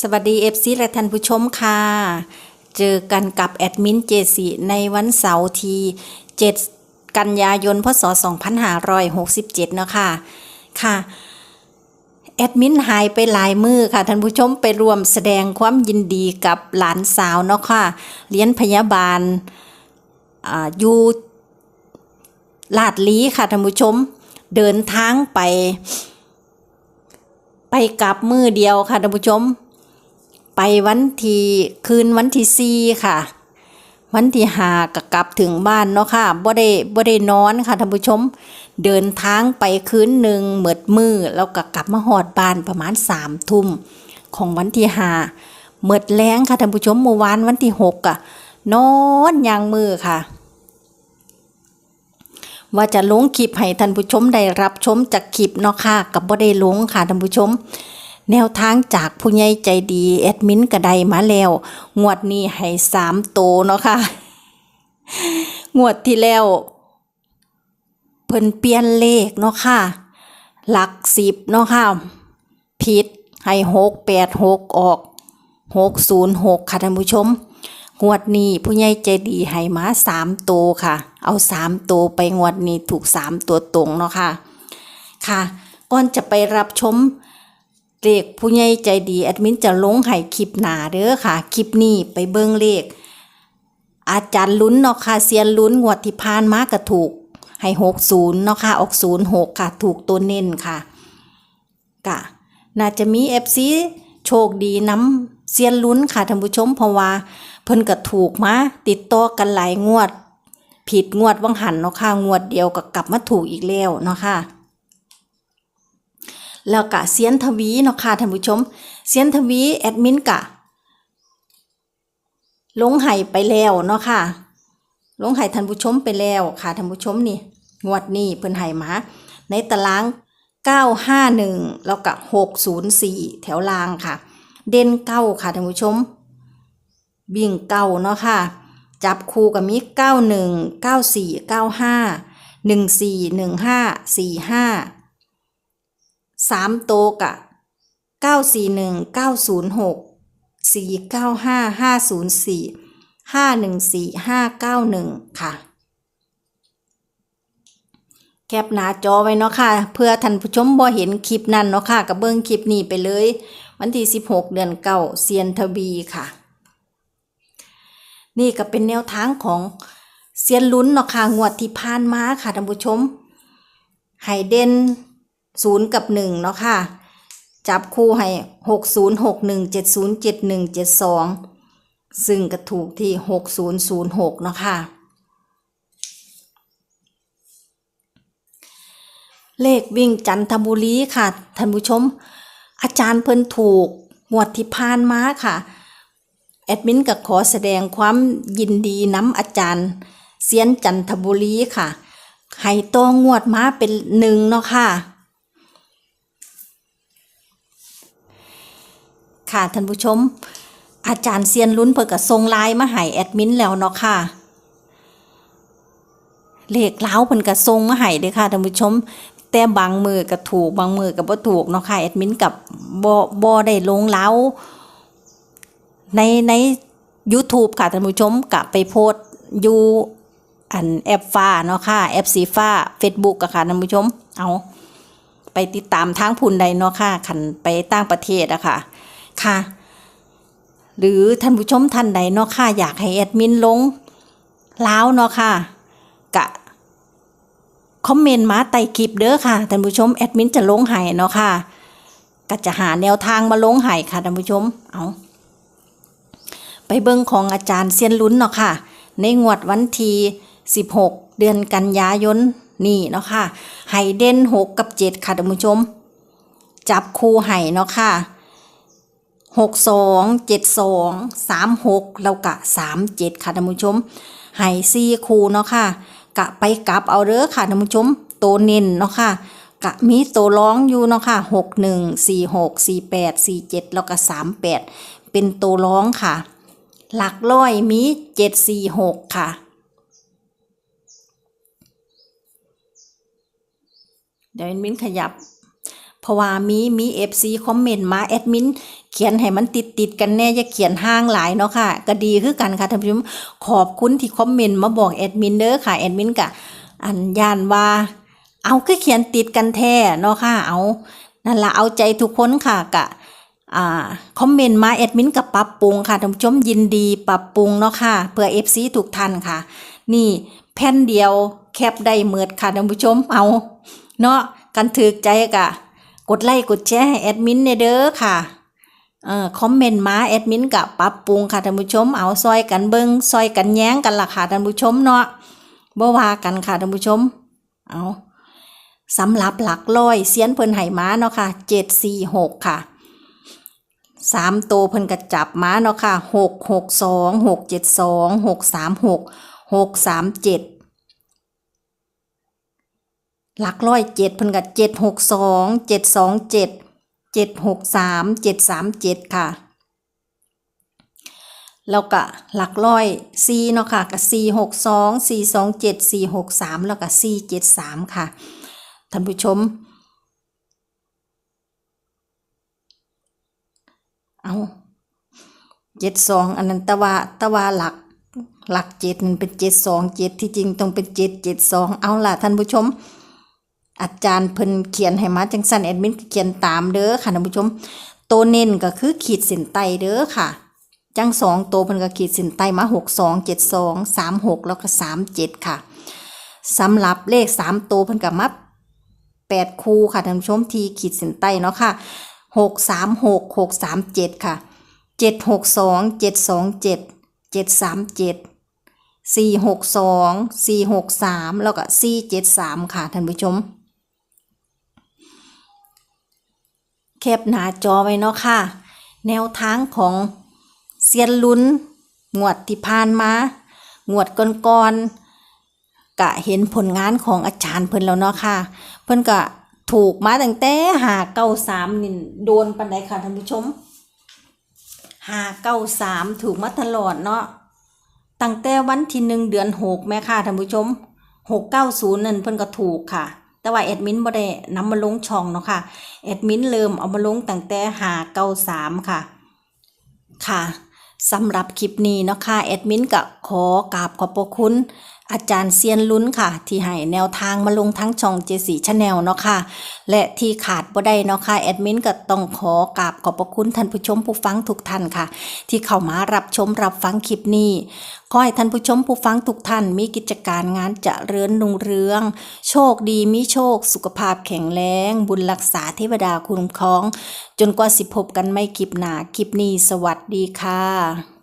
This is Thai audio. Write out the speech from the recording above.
สวัสดีเอฟซีและท่านผู้ชมค่ะ เจอกันกับแอดมินเจสีในวันเสาร์ที่7กันยายน พศ 2567 เนาะค่ะ ค่ะแอดมินหายไปหลายมือค่ะท่านผู้ชมไปรวมแสดงความยินดีกับหลานสาวเนาะค่ะเรียนพยาบาลอ่าอยู่ลาดลีค่ะท่านผู้ชม เดินทางไป ไปกลับมือเดียวค่ะท่านผู้ชม ไปวันที่คืนวันที่สี่ค่ะ วันที่หาก็กลับถึงบ้านเนาะค่ะบ่ได้บ่ได้นอนค่ะท่านผู้ชม เดินทางไปคืนหนึ่งเหมิดมือแล้วก็กลับมาหอดบ้านประมาณสามทุ่มของวันที่หาเหมิดแรงค่ะท่านผู้ชมเมื่อวานวันที่หกอะนอนยางมือค่ะว่าจะลงคลิปให้ท่านผู้ชมได้รับชมจากคลิปเนาะค่ะกับบ่ได้ลงค่ะท่านผู้ชม แนวทางจากผู้ใหญ่ใจดีแอดมินกระไดมาแล้ว งวดนี้ให้สามโตเนาะค่ะ งวดที่แล้วเพิ่นเปลี่ยนเลขเนาะค่ะ หลักสิบเนาะค่ะ ผิดให้หกแปดหกออกหกศูนย์หกค่ะท่านผู้ชม งวดนี้ผู้ใหญ่ใจดีให้มาสามโตวค่ะ เอาสามโตวไปงวดนี้ถูกสามตัวตรงเนาะค่ะ ค่ะ ก่อนจะไปรับชม เลขผู้ใหญ่ใจดีแอดมินจะลงให้คลิปหนาเด้อค่ะ คลิปนี้ไปเบิ่งเลข อาจารย์ลุ้นเนาะค่ะเซียนลุ้นงวดที่ผ่านมาก็ถูก ให้หกศูนย์เนาะค่ะออกศูนย์หกค่ะ ถูกตัวเน้นค่ะกะน่าจะมีเอฟซีโชคดีน้ำเซียนลุ้นค่ะท่านผู้ชมเพราะว่า เพิ่นก็ถูกมาติดต่อกันหลายงวด ผิดงวดวังหันเนาะค่ะงวดเดียวก็กลับมาถูกอีกแล้วเนาะค่ะ แล้วกะเซียนทวีเนาะค่ะท่านผู้ชมเซียนทวีแอดมินกะลงไห้ไปแล้วเนาะค่ะ ลงไห้ท่านผู้ชมไปแล้วค่ะท่านผู้ชมนี่ งวดนี้เพิ่นไห้มา ในตาราง 951 แล้วก็604 แถวล่างค่ะ เด่นเก้าค่ะท่านผู้ชม บิ่งเก้าเนาะค่ะ จับคู่กับมี91 94 95 14 15 45 สามโตกะเก้าสี่หนึ่งเก้าศูนย์หกสี่เก้าห้าห้าศูนย์สี่ห้าหนึ่งสี่ห้าเก้าหนึ่งค่ะ แคปหน้าจอไว้เนาะค่ะ เพื่อท่านผู้ชมบ่เห็นคลิปนั้นเนาะค่ะกับเบิ้งคลิปนี้ไปเลย วันที่สิบหกเดือนเก้าเซียนทบีค่ะ นี่ก็เป็นแนวทางของเซียนลุ้นเนาะค่ะงวดที่ผ่านมาค่ะท่านผู้ชมไฮเดน ศูนย์กับหนึ่งเนาะค่ะ จับคู่ให้หกศูนย์หกหนึ่งเจ็ดศูนย์เจ็ดหนึ่งเจ็ดสองซึ่งก็ถูกที่หกศูนย์ศูนย์หกเนาะค่ะ เลขวิ่งจันทบุรีค่ะท่านผู้ชม อาจารย์เพิ่นถูกงวดที่ผ่านมาค่ะแอดมินก็ขอแสดงความยินดีน้ำอาจารย์เซียนจันทบุรีค่ะ ให้ตองงวดมาเป็นหนึ่งเนาะค่ะ ค่ะท่านผู้ชม อาจารย์เซียนลุ้นเพิ่นก็ส่งไลน์มาให้แอดมินแล้วเนาะค่ะเลขเล้าเพิ่นก็ส่งมาให้เด้อค่ะท่านผู้ชม แต่บางมือก็ถูกบางมือก็บ่ถูกเนาะค่ะแอดมินกับบ่บ่ได้ลงเล้าในใน YouTube ค่ะท่านผู้ชมกะไปโพสอยู่อันแอปฟ้าเนาะค่ะแอปสีฟ้า Facebook อะค่ะท่านผู้ชม เอา ไปติดตามทางพูนใดเนาะค่ะคันไปต่างประเทศอะค่ะ ค่ะ หรือท่านผู้ชมท่านใดเนาะค่ะอยากให้แอดมินลงล้าวเนาะค่ะกะคอมเมนต์มาใต้คลิปเด้อค่ะท่านผู้ชมแอดมินจะลงให้เนาะค่ะก็จะหาแนวทางมาลงให้ค่ะท่านผู้ชมเอาไปเบิ่งของอาจารย์เซียนลุ้นเนาะค่ะ ในงวดวันที่16 เดือนกันยายนนี่เนาะค่ะไห่เด่น6 กับ 7 ค่ะท่านผู้ชม จับคู่ไห่เนาะค่ะ 62 72 36แล้วก็37ค่ะท่านผู้ชมไห่4คู่เนาะค่ะ กะไปกลับเอาเด้อค่ะท่านผู้ชมโตเน้นเนาะค่ะกะมีตัวร้องอยู่เนาะค่ะ61 46 48 47แล้วก็38เป็นตัวร้องค่ะ หลักร้อยมีเจ็ดสี่หกค่ะเดี๋ยวมินขยับ เพราะว่ามีมีเอฟซีคอมเมนต์มาแอดมินเขียนให้มันติดติดกันแน่อย่าเขียนห่างหลายเนาะค่ะ ก็ดีคือกันค่ะท่านผู้ชมขอบคุณที่คอมเมนต์มาบอกแอดมินเด้อค่ะแอดมินกะอันยานว่า เอาคือเขียนติดกันแท้เนาะค่ะเอานั่นละเอาใจทุกคนค่ะกะอ่าคอมเมนต์มาแอดมินกับปรับปรุงค่ะท่านผู้ชมยินดีปรับปรุงเนาะค่ะเพื่อ FC ทุกท่านค่ะ นี่แผ่นเดียวแคปได้เมิดค่ะท่านผู้ชมเอาเนาะกันถือใจกะ กดไลค์กดแชร์ให้แอดมินเด้อค่ะเอ่อคอมเมนต์มาแอดมินกับปรับปรุงค่ะท่านผู้ชมเอาซอยกันเบิงซอยกันแย้งกันล่ะค่ะท่านผู้ชมเนาะบ่ว่ากันค่ะท่านผู้ชม เอาสำหรับหลักร้อยเสียนเพิ่นไหมาเนาะค่ะ746ค่ะสามตัวเพิ่นกระจับมาเนาะค่ะหกหกสองหกเจ็ดสองหกสามหกหกสามเจ็ด หลักร้อยเจ็ดเพิ่นกับเจ็ดหกสองเจ็ดสองเจ็ดเจ็ดหกสามเจ็ดสามเจ็ดค่ะ แล้วก็หลักร้อยสี่เนาะค่ะกับสี่หกสองสี่สองเจ็ดสี่หกสามแล้วก็สี่เจ็ดสามค่ะท่านผู้ชม เอาเจ็ดสองอันนั้นตะวาตะวาหลักหลักเจ็ดมันเป็นเจ็ดสองเจ็ดที่จริงต้องเป็นเจ็ดเจ็ดสองเอาล่ะท่านผู้ชม อาจารย์เพิ่นเขียนให้มาจังสันแอดมินเขียนตามเด้อค่ะท่านผู้ชม ตัวเน้นก็คือขีดเส้นใต้เด้อค่ะ จังสองตัวเพิ่นก็ขีดเส้นใต้มาหกสองเจ็ดสองสามหกแล้วก็สามเจ็ดค่ะสำหรับเลขสามตัวเพิ่นก็มาแปดคู่ค่ะท่านผู้ชมทีขีดเส้นใต้เนาะค่ะหกสามหกหกสามเจ็ดค่ะเจ็ดหกสองเจ็ดสองเจ็ดเจ็ดสามเจ็ดสี่หกสองสี่หกสามแล้วก็สี่เจ็ดสามค่ะท่านผู้ชม แคปหน้าจอไว้เนาะค่ะ แนวทางของเซียนลุ้นงวดที่ผ่านมางวดก่อนๆกะเห็นผลงานของอาจารย์เพิ่นแล้วเนาะค่ะ เพิ่นก็ถูกมาตั้งแต่หาเก้าสามนี่โดนปันใดค่ะท่านผู้ชมหาเก้าสามถูกมาตลอดเนาะตั้งแต่วันที่หนึ่งเดือนหกแม่ค่ะท่านผู้ชมหกเก้าศูนย์นั่นเพิ่นก็ถูกค่ะ แต่ว่าแอดมินบ่ได้นำมาลงช่องเนาะค่ะแอดมินเริ่มเอามาลงตั้งแต่หาเก้าสามค่ะ ค่ะสำหรับคลิปนี้เนาะค่ะแอดมินก็ขอกราบขอบพระคุณอาจารย์เซียนลุ้นค่ะ ที่ให้แนวทางมาลงทั้งช่องเจสีชาแนลเนาะค่ะ และที่ขาดบ่ได้เนาะค่ะแอดมินก็ต้องขอกราบขอบพระคุณท่านผู้ชมผู้ฟังทุกท่านค่ะ ที่เข้ามารับชมรับฟังคลิปนี้ขอให้ท่านผู้ชมผู้ฟังทุกท่านมีกิจการงานจะเจริญรุ่งเรือง โชคดีมีโชค สุขภาพแข็งแรงบุญรักษาเทวดาคุ้มครอง จนกว่าสิพบกันไม่คลิปหนาคลิปนี้สวัสดีค่ะ